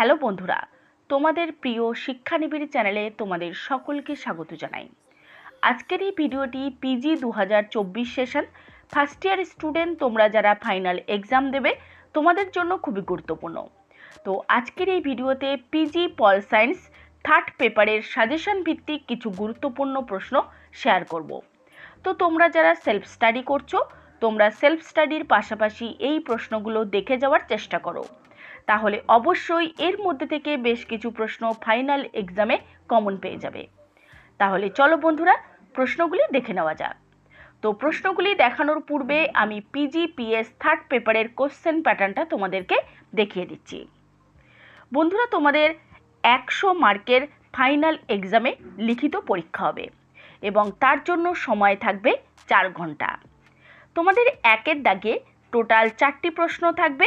Hello বন্ধুরা, তোমাদের প্রিয় শিক্ষানিবিড় চ্যানেলে তোমাদের সকলকে স্বাগত জানাই। আজকের এই ভিডিওটি পিজি দু হাজার চব্বিশ সেশন ফার্স্ট ইয়ার স্টুডেন্ট তোমরা যারা ফাইনাল এক্সাম দেবে, তোমাদের জন্য খুবই গুরুত্বপূর্ণ। তো আজকের এই ভিডিওতে পিজি পল সায়েন্স থার্ড পেপারের সাজেশন ভিত্তিক কিছু গুরুত্বপূর্ণ প্রশ্ন শেয়ার করব। তো তোমরা যারা সেলফ স্টাডি করছ, তোমরা সেলফ স্টাডির পাশাপাশি এই প্রশ্নগুলো দেখে যাওয়ার চেষ্টা করো। তাহলে অবশ্যই এর মধ্যে থেকে বেশ কিছু প্রশ্ন ফাইনাল এক্সামে কমন পেয়ে যাবে। তাহলে চলো বন্ধুরা, প্রশ্নগুলি দেখে নেওয়া যাক। তো প্রশ্নগুলি দেখানোর পূর্বে আমি পিজি পিএস থার্ড পেপারের কোশ্চেন প্যাটার্নটা তোমাদেরকে দেখিয়ে দিচ্ছি। বন্ধুরা, তোমাদের একশো মার্কের ফাইনাল এক্সামে লিখিত পরীক্ষা হবে এবং তার জন্য সময় থাকবে চার ঘণ্টা। তোমাদের একের দাগে টোটাল চারটি প্রশ্ন থাকবে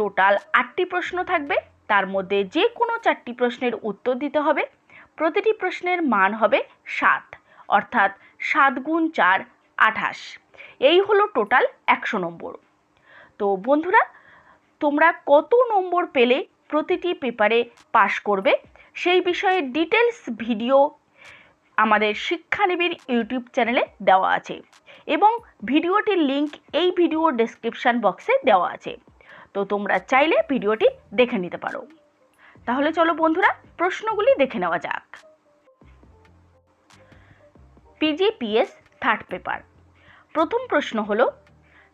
টোটাল আটটি প্রশ্ন থাকবে। তার মধ্যে যে কোনো চারটি প্রশ্নের উত্তর দিতে হবে। প্রতিটি প্রশ্নের মান হবে সাত, অর্থাৎ সাত গুণ চার আঠাশ। এই হলো টোটাল একশো নম্বর। তো বন্ধুরা, তোমরা কত নম্বর পেলে প্রতিটি পেপারে পাশ করবে সেই বিষয়ে ডিটেলস ভিডিও আমাদের শিক্ষানিবির ইউটিউব চ্যানেলে দেওয়া আছে এবং ভিডিওটির লিংক এই ভিডিও ডেসক্রিপশান বক্সে দেওয়া আছে। তো তোমরা চাইলে ভিডিওটি দেখে নিতে পারো। তাহলে চলো বন্ধুরা, প্রশ্নগুলি দেখে নেওয়া যাক। পিজিপিএস থার্ড পেপার প্রথম প্রশ্ন হলো,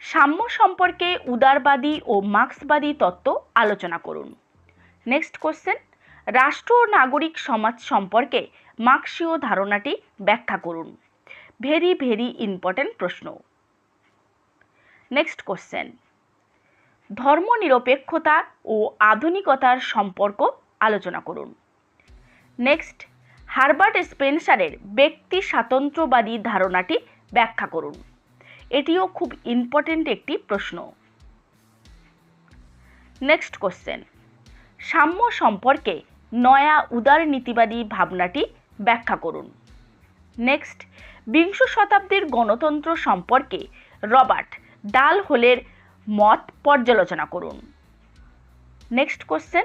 সাম্য সম্পর্কে উদারবাদী ও মার্ক্সবাদী তত্ত্ব আলোচনা করুন। নেক্সট কোশ্চেন রাষ্ট্র ও নাগরিক সমাজ সম্পর্কে মার্ক্সীয় ধারণাটি ব্যাখ্যা করুন। ভেরি ভেরি ইম্পর্ট্যান্ট প্রশ্ন। নেক্সট কোশ্চেন ধর্মনিরপেক্ষতা ও আধুনিকতার সম্পর্ক আলোচনা করুন। নেক্সট হারবার্ট স্পেন্সারের ব্যক্তি স্বাতন্ত্র্যবাদী ধারণাটি ব্যাখ্যা করুন। এটিও খুব ইম্পর্টেন্ট একটি প্রশ্ন। নেক্সট কোশ্চেন সাম্য সম্পর্কে নয়া উদারনীতিবাদী ভাবনাটি ব্যাখ্যা করুন। নেক্সট বিংশ শতাব্দীর গণতন্ত্র সম্পর্কে রবার্ট ডাল হোলের মত পর্যালোচনা করুন। নেক্সট কোশ্চেন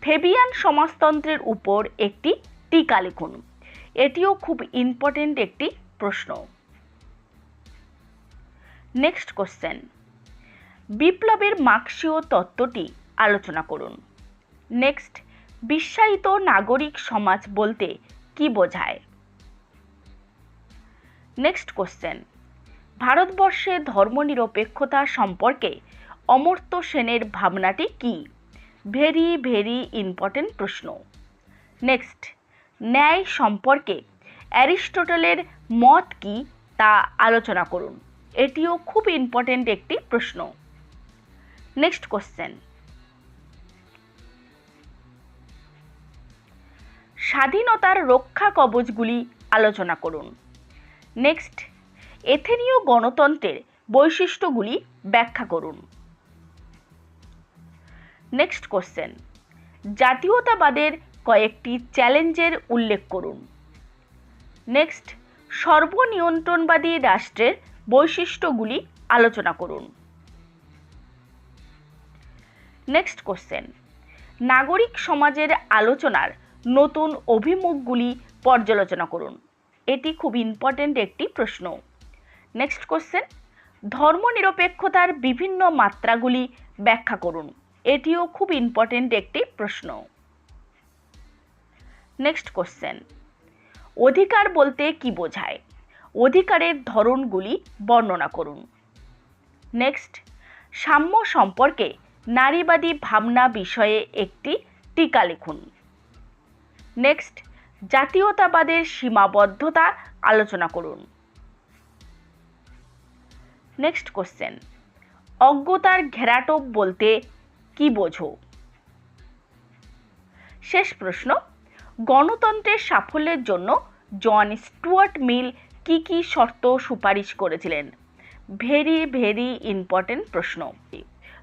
ফেবিয়ান সমাজতন্ত্রের উপর একটি টিকা লিখুন। এটিও খুব ইম্পর্টেন্ট একটি প্রশ্ন। নেক্সট কোশ্চেন বিপ্লবের মার্ক্সীয় তত্ত্বটি আলোচনা করুন। নেক্সট বিশ্বায়িত নাগরিক সমাজ বলতে কি বোঝায়? নেক্সট কোশ্চেন ভারতবর্ষে ধর্মনিরপেক্ষতা সম্পর্কে অমর্ত্য সেনের ভাবনাটি কি? ভেরি ভেরি ইম্পর্টেন্ট প্রশ্ন। নেক্সট, ন্যায় সম্পর্কে অ্যারিস্টোটলের মত কি তা আলোচনা করুন। এটিও খুব ইম্পর্টেন্ট একটি প্রশ্ন। Next question. স্বাধীনতার রক্ষা কবচগুলি আলোচনা করুন। নেক্সট এথেনীয় গণতন্ত্রের বৈশিষ্ট্যগুলি ব্যাখ্যা করুন। নেক্সট কোশ্চেন জাতীয়তাবাদের কয়েকটি চ্যালেঞ্জের উল্লেখ করুন। নেক্সট সর্বনিয়ন্ত্রণবাদী রাষ্ট্রের বৈশিষ্ট্যগুলি আলোচনা করুন। নেক্সট কোশ্চেন নাগরিক সমাজের আলোচনার নতুন অভিমুখগুলি পর্যালোচনা করুন। এটি খুব ইম্পর্টেন্ট একটি প্রশ্ন। নেক্সট কোশ্চেন ধর্মনিরপেক্ষতার বিভিন্ন মাত্রাগুলি ব্যাখ্যা করুন। এটিও খুব ইম্পর্টেন্ট একটি প্রশ্ন। নেক্সট কোশ্চেন অধিকার বলতে কি বোঝায়? অধিকারের ধরনগুলি বর্ণনা করুন। নেক্সট সাম্য সম্পর্কে নারীবাদী ভাবনা বিষয়ে একটি টিকা লিখুন। নেক্সট জাতীয়তাবাদের সীমাবদ্ধতা আলোচনা করুন। নেক্সট কোশ্চেন অজ্ঞতার ঘেরাটোপ বলতে কি বোঝো? শেষ প্রশ্ন। গণতন্ত্রের সাফল্যের জন্য জন স্টুয়ার্ট মিল কি কি শর্ত সুপারিশ করেছিলেন? ভেরি ভেরি ইম্পর্টেন্ট প্রশ্ন।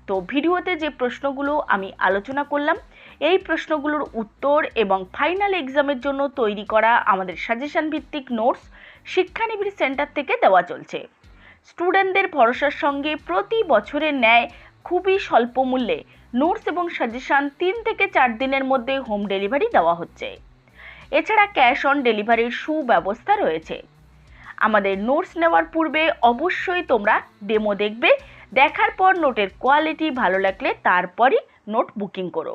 তো ভিডিওতে যে প্রশ্নগুলো আমি আলোচনা করলাম, এই প্রশ্নগুলোর উত্তর এবং ফাইনাল এক্সামের জন্য তৈরি করা আমাদের সাজেশন ভিত্তিক নোটস শিক্ষানিবিড় সেন্টার থেকে দেওয়া চলছে। স্টুডেন্টদের ভরসার সঙ্গে প্রতি বছরের ন্যায় খুবই স্বল্প মূল্যে নোটস এবং সাজেশন তিন থেকে চার দিনের মধ্যে হোম ডেলিভারি দেওয়া হচ্ছে। এছাড়া ক্যাশ অন ডেলিভারির সুব্যবস্থা রয়েছে। আমাদের নোটস নেওয়ার পূর্বে অবশ্যই তোমরা ডেমো দেখবে, দেখার পর নোটের কোয়ালিটি ভালো লাগলে তারপরই নোট বুকিং করো।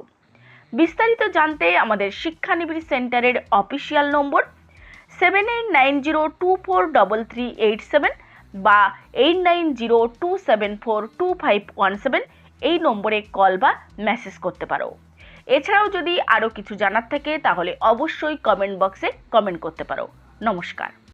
বিস্তারিত জানতে আমাদের শিক্ষানিবিড় সেন্টারের official number seven eight nine zero two four double three eight seven বা eight nine zero two seven four two five one seven এই নম্বরে কল বা মেসেজ করতে পারো। এছাড়াও যদি আরও কিছু জানার থাকে, তাহলে অবশ্যই কমেন্ট বক্সে কমেন্ট করতে পারো। নমস্কার।